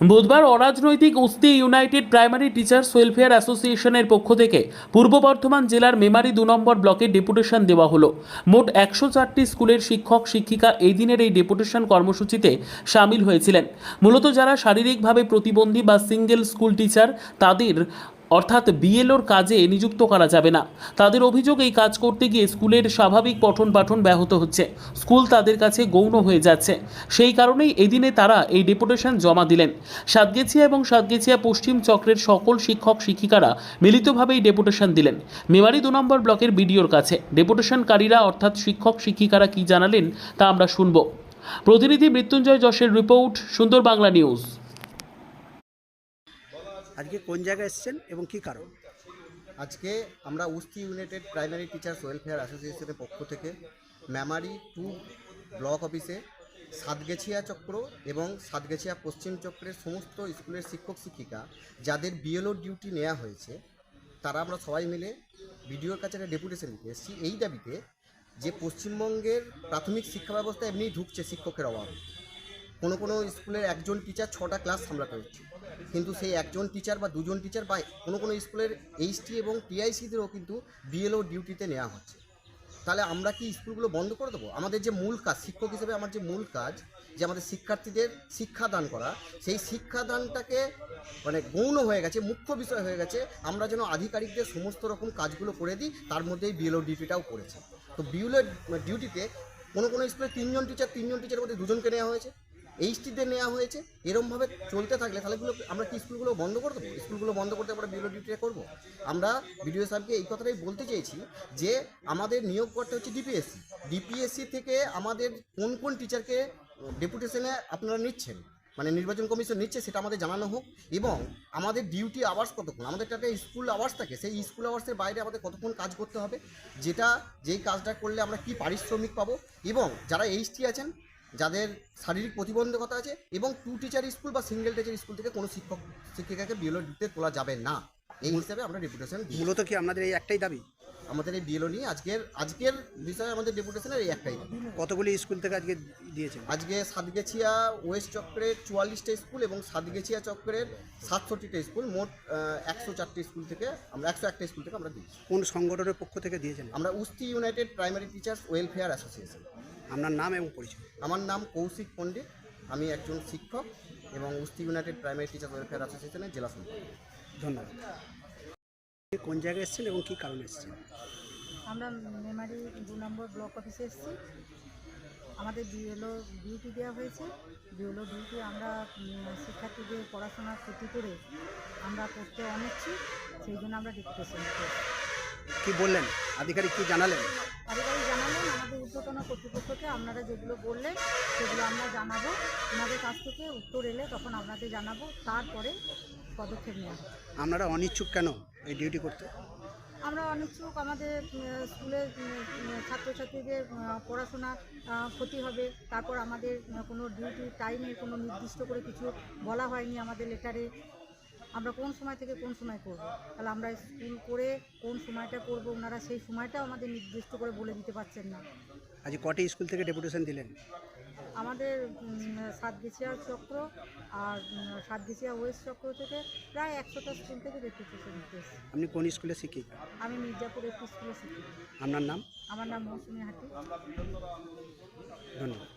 বুধবার অরাজনৈতিক Usthi united primary teachers welfare অ্যাসোসিয়েশনের পক্ষ থেকে পূর্ব বর্ধমান জেলার মেমারি দু নম্বর ব্লকে ডেপুটেশন দেওয়া হলো। মোট একশো চারটি স্কুলের শিক্ষক, শিক্ষিকা এই দিনের এই ডেপুটেশন কর্মসূচিতে সামিল হয়েছিলেন। মূলত যারা শারীরিকভাবে প্রতিবন্ধী বা সিঙ্গেল স্কুল টিচার, তাদের অর্থাৎ বিএলওর কাজে নিযুক্ত করা যাবে না। তাদের অভিযোগ, এই কাজ করতে গিয়ে স্কুলের স্বাভাবিক পঠন পাঠন ব্যাহত হচ্ছে। স্কুল তাদের কাছে গৌণ হয়ে যাচ্ছে। সেই কারণেই এদিনে তারা এই ডেপুটেশন জমা দিলেন। সাতগেছিয়া এবং সাতগেছিয়া পশ্চিম চক্রের সকল শিক্ষক শিক্ষিকারা মিলিতভাবে এই ডেপুটেশন দিলেন। মেমারি দু নম্বর ব্লকের বিডিওর কাছে, ডেপুটেশনকারীরা অর্থাৎ শিক্ষক শিক্ষিকারা কি জানালেন তা আমরা শুনব। প্রতিনিধি মৃত্যুঞ্জয় যশের রিপোর্ট, সুন্দর বাংলা নিউজ। আজকে কোন জায়গায় এসছেন এবং কি কারণ? আজকে আমরা Usthi united primary teachers welfare অ্যাসোসিয়েশনের পক্ষ থেকে মেমারি টু ব্লক অফিসে সাতগেছিয়া চক্র এবং সাতগেছিয়া পশ্চিম চক্রের সমস্ত স্কুলের শিক্ষক শিক্ষিকা যাদের বিএলও ডিউটি নেওয়া হয়েছে, তারা আমরা সবাই মিলে বিডিওর কাছে একটা ডেপুটেশন দিতে এসেছি। এই দাবিতে যে পশ্চিমবঙ্গের প্রাথমিক শিক্ষা ব্যবস্থা এমনিই ঢুকছে শিক্ষকের অভাবে। কোনো কোনো স্কুলের একজন টিচার ছটা ক্লাস সামলাতে হচ্ছে। কিন্তু সেই একজন টিচার বা দুজন টিচার বা কোনো কোনো স্কুলের এইচটি এবং টিআইসিদেরও কিন্তু বিএলও ডিউটিতে নেওয়া হচ্ছে। তাহলে আমরা কি স্কুলগুলো বন্ধ করে দেবো? আমাদের যে মূল কাজ, শিক্ষক হিসেবে আমার যে মূল কাজ, যে আমাদের শিক্ষার্থীদের শিক্ষাদান করা, সেই শিক্ষাদানটাকে মানে গৌণ হয়ে গেছে, মুখ্য বিষয় হয়ে গেছে, আমরা যেন আধিকারিকদের সমস্ত রকম কাজগুলো করে দিই, তার মধ্যেই বিএলও ডিউটিটাও করেছে। তো বিএলও ডিউটিতে কোনো কোনো স্কুলে তিনজন টিচার তিনজন টিচারের মধ্যে দুজনকে নেওয়া হয়েছে। এইচটিতে নেওয়া হয়েছে, এরমভাবে চলতে থাকলে তাহলে আমরা কি স্কুলগুলো বন্ধ করে দেবো? স্কুলগুলো বন্ধ করতে আমরা বিডিও ডিউটিটা করব? আমরা বিডিও সাহেবকে এই কথাটাই বলতে চেয়েছি যে আমাদের নিয়োগ করতে হচ্ছে ডিপিএসসি ডিপিএসসি থেকে আমাদের কোন কোন টিচারকে ডেপুটেশনে আপনারা নিচ্ছেন? মানে নির্বাচন কমিশন নিচ্ছে সেটা আমাদের জানানো হোক। এবং আমাদের ডিউটি আওয়ার্স কতক্ষণ? আমাদের একটা স্কুল আওয়ার্স থাকে, সেই স্কুল আওয়ার্সের বাইরে আমাদের কতক্ষণ কাজ করতে হবে? যেটা, যেই কাজটা করলে আমরা কি পারিশ্রমিক পাবো? এবং যারা এইচটি আছেন যাদের শারীরিক প্রতিবন্ধকতা আছে এবং টু টিচার স্কুল বা সিঙ্গেল টিচার স্কুল থেকে কোনো শিক্ষক শিক্ষিকাকে বিএলও দিতে তোলা যাবে না। এই হিসাবে আমরা ডেপুটেশন মূলত কি আপনাদের এই একটাই দাবি? আমাদের এই বিএলও নিয়ে আজকের আজকের বিষয়ে আমাদের ডেপুটেশনের এই একটাই। কতগুলি স্কুল থেকে আজকে দিয়েছেন? আজকে সাতগেছিয়া ওয়েস্ট চক্রের চুয়াল্লিশটা স্কুল এবং সাতগেছিয়া চক্রের সাতষট্টিটা স্কুল মোট একশো চারটে স্কুল থেকে আমরা একশো একটা স্কুল থেকে আমরা দিয়েছি। কোন সংগঠনের পক্ষ থেকে দিয়েছেন? আমরা Usthi united primary teachers welfare association. আপনার নাম এবং পরিচয়। আমার নাম কৌশিক পণ্ডিত। আমি একজন শিক্ষক এবং Usthi united primary teacher welfare অ্যাসোসিয়েশনের জেলা সম্পাদক। ধন্যবাদ। কোন জায়গায় এসেছেন এবং কী কারণে এসেছেন? আমরা মেমারি দু নম্বর ব্লক অফিসে এসেছি। আমাদের বিএলও ডিউটি দেওয়া হয়েছে। বিএলও ডিউটি আমরা শিক্ষার্থীদের পড়াশোনার ক্ষতি করে আমরা পড়তে অনিচ্ছুক সেই জন্য আমরা ডেপুটেশন দিতে কি বললেন? আধিকারিক কি জানালেন? আধিকারিক জানালেন আমাদের ঊর্ধ্বতন কর্তৃপক্ষকে আপনারা যেগুলো বললেন সেগুলো আমরা জানাব। ওনাদের কাছ থেকে উত্তর এলে তখন আপনাদের জানাব তারপরে পদক্ষেপ নেওয়া আপনারা অনিচ্ছুক কেন এই ডিউটি করতে? আমরা অনিচ্ছুক আমাদের উম, স্কুলের ছাত্রছাত্রীদের পড়াশোনা ক্ষতি হবে। তারপর আমাদের কোনো ডিউটি টাইমের কোনো নির্দিষ্ট করে কিছু বলা হয়নি আমাদের লেটারে। আমরা কোন সময় থেকে কোন সময় করব? তাহলে আমরা স্কুল করে কোন সময়টা করব? ওনারা সেই সময়টা আমাদের নির্দিষ্ট করে বলে দিতে পারছেন না। আজ কটি স্কুল থেকে ডেপুটেশন দিলেন? আমাদের সাতগেছিয়া চক্র আর সাতগেছিয়া ওয়েস্ট চক্র থেকে প্রায় একশোটা স্কুল থেকে রেপুটেশন নিতে এসেছি। আপনি কোন স্কুলে শিক্ষিকা? আমি মির্জাপুর একটি স্কুলে শিখি আপনার নাম? আমার নাম মৌসুমি হাটি। ধন্যবাদ।